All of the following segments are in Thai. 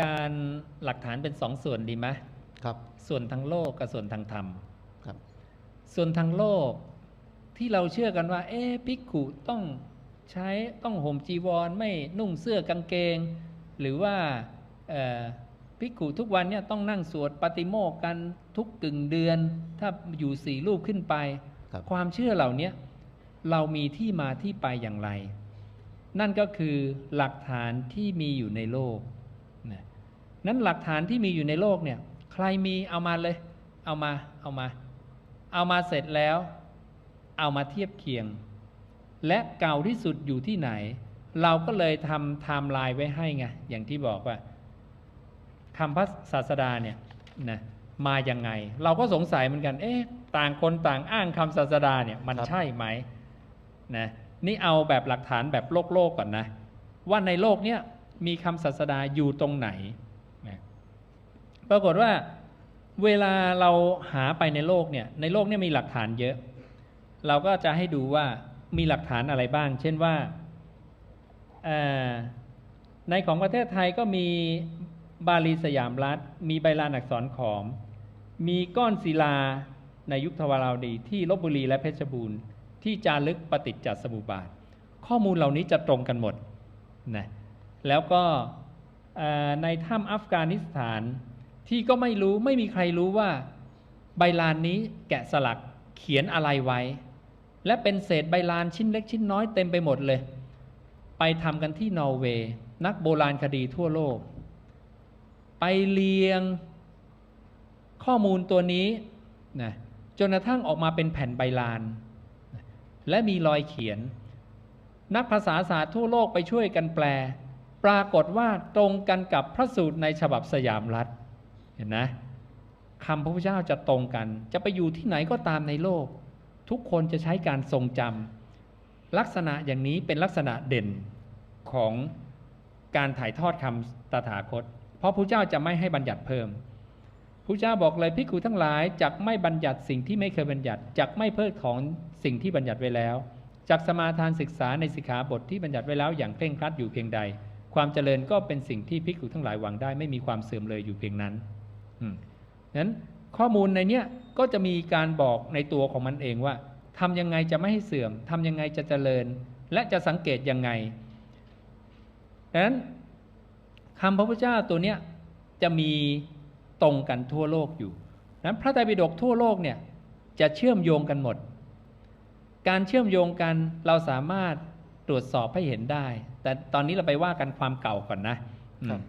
การหลักฐานเป็นสองส่วนดีไหมครับ ส่วนทางโลกกับส่วนทางธรรมครับ ส่วนทางโลกที่เราเชื่อกันว่า เอ๊ะภิกขุต้องใช้ต้องห่มจีวรไม่นุ่งเสื้อกางเกง หรือว่าเอ่อภิกขุทุกวันเนี่ยต้องนั่งสวดปาฏิโมกข์กันทุกกึ่งเดือน ถ้าอยู่สี่รูปขึ้นไปครับความเชื่อเหล่านี้เรามีที่มาที่ไปอย่างไร นั่นก็คือหลักฐานที่มีอยู่ในโลกนะ นั้นหลักฐานที่มีอยู่ในโลกเนี่ย ใครมีเอามาเลย เอามา เอามา เอามาเสร็จแล้ว เอามาเทียบเคียง และเก่าที่สุดอยู่ที่ไหน เราก็เลยทำไทม์ไลน์ไว้ให้ไง อย่างที่บอกว่าคำพระศาสดาเนี่ยนะมายังไง เราก็สงสัยเหมือนกัน เอ๊ะ ต่างคนต่างอ้างคำศาสดาเนี่ย มันครับใช่ไหมนะนี่เอาแบบหลักฐานแบบโลกโลกก่อนนะ ว่าในโลกเนี้ยมีคำศาสดาอยู่ตรงไหนนะ ปรากฏว่าเวลาเราหาไปในโลกเนี่ยในโลกเนี่ยมีหลักฐานเยอะ เราก็จะให้ดูว่ามีหลักฐานอะไรบ้าง เช่นว่าในของประเทศไทยก็มีบาลีสยามรัฐ มีใบลานอักษรขอม มีก้อนศิลาในยุคทวาราวดี ที่ลบบุรีและเพชรบูรณ์ ที่จารึกปฏิจจสมุปบาท ข้อมูลเหล่านี้จะตรงกันหมดนะแล้วก็ในถ้ำอัฟกานิสถาน ที่ก็ไม่รู้ไม่มีใครรู้ว่า ใบลานนี้แกะสลักเขียนอะไรไว้ และเป็นเศษใบลานชิ้นเล็กชิ้นน้อยเต็มไปหมดเลย ไปทำกันที่นอร์เวย์ นักโบราณคดีทั่วโลก ไปเรียงข้อมูลตัวนี้นะจนกระทั่งออกมาเป็นแผ่นใบลาน และมีรอยเขียน นักภาษาศาสตร์ทั่วโลกไปช่วยกันแปล ปรากฏว่าตรงกันกับพระสูตรในฉบับสยามรัฐ เห็นนะคำพระพุทธเจ้าจะตรงกัน จะไปอยู่ที่ไหนก็ตามในโลก ทุกคนจะใช้การทรงจำลักษณะอย่างนี้เป็นลักษณะเด่นของการถ่ายทอดคำตถาคต เพราะพระเจ้าจะไม่ให้บัญญัติเพิ่มพระเจ้าบอกเลยพิกูทั้งหลายจักไม่บัญญัติสิ่งที่ไม่เคยบัญญัติจักไม่เพิกถอนสิ่งที่บัญญัติไว้แล้วจักสมาทานศึกษาในสิกขาบทที่บัญญัติไว้แล้วอย่างเคร่งครัดอยู่เพียงใด ความเจริญก็เป็นสิ่งที่พิกูทั้งหลายหวังได้ไม่มีความเสื่อมเลยอยู่เพียงนั้น นั้นข้อมูลในเนี้ยก็จะมีการบอกในตัวของมันเองว่าทำยังไงจะไม่ให้เสื่อมทำยังไงจะเจริญ และจะสังเกตยังไงดังนั้นคำพระพุทธเจ้าตัวเนี้ยจะมีตรงกันทั่วโลกอยู่นั้นพระไตรปิฎกทั่วโลกเนี่ยจะเชื่อมโยงกันหมด การเชื่อมโยงกันเราสามารถตรวจสอบให้เห็นได้ แต่ตอนนี้เราไปว่ากันความเก่าก่อนนะครับอืม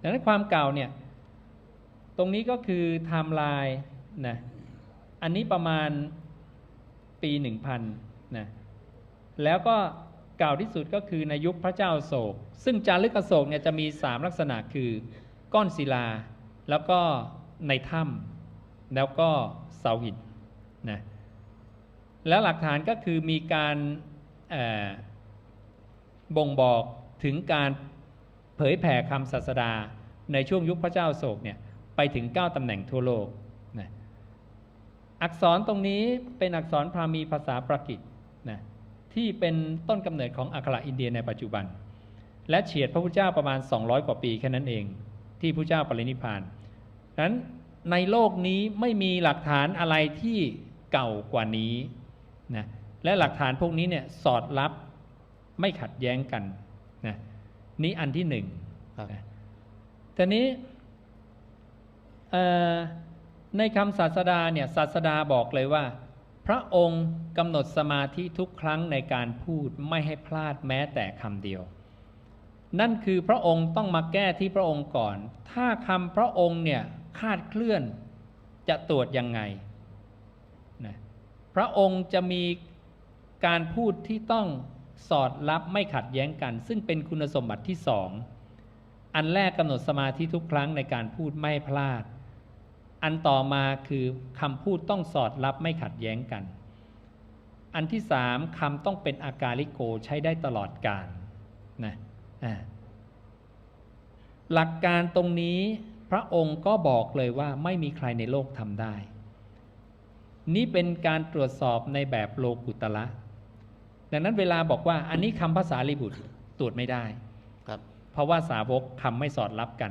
ดังนั้นความเก่าเนี่ย ตรงนี้ก็คือไทม์ไลน์นะ อันนี้ประมาณปีหนึ่งพันนะแล้วก็เก่าที่สุดก็คือในยุคพระเจ้าโศก ซึ่งจารึกอโศกเนี่ยจะมีสามลักษณะคือก้อนศิลา แล้วก็ในถ้ำแล้วก็เสาหินนะแล้วหลักฐานก็คือมีการบ่งบอกถึงการเผยแผ่คำศาสดาในช่วงยุคพระเจ้าโศกเนี่ย ไปถึง 9 ตำแหน่งทั่วโลกนะอักษรตรงนี้เป็นอักษรพราหมีภาษาปรากิตนะที่เป็นต้นกำเนิดของอักขระอินเดียในปัจจุบัน และเฉียดพระพุทธเจ้าประมาณ 200 กว่าปีแค่นั้นเอง ที่พระเจ้าปรินิพพานดังนั้นในโลกนี้ไม่มีหลักฐานอะไรที่เก่ากว่านี้นะและหลักฐานพวกนี้เนี่ยสอดรับไม่ขัดแย้งกันนะนี่อันที่หนึ่งครับนะทีนี้เอ่อ ในคำศาสดาเนี่ยศาสดาบอกเลยว่า พระองค์กำหนดสมาธิทุกครั้งในการพูดไม่ให้พลาดแม้แต่คำเดียว นั่นคือพระองค์ต้องมาแก้ที่พระองค์ก่อน ถ้าคำพระองค์เนี่ยคาดเคลื่อนจะตรวจยังไงนะพระองค์จะมีการพูดที่ต้องสอดรับไม่ขัดแย้งกัน ซึ่งเป็นคุณสมบัติที่สองอันแรกกำหนดสมาธิทุกครั้งในการพูดไม่พลาด อันต่อมาคือคำพูดต้องสอดรับไม่ขัดแย้งกัน อันที่สามคำต้องเป็นอาการลิโกใช้ได้ตลอดกาลนะอ่าหลักการตรงนี้พระองค์ก็บอกเลยว่าไม่มีใครในโลกทำได้ นี่เป็นการตรวจสอบในแบบโลกุตละ ดังนั้นเวลาบอกว่าอันนี้คำภาษาลิบุตรตรวจไม่ได้ ครับ เพราะว่าสาวกคำไม่สอดรับกัน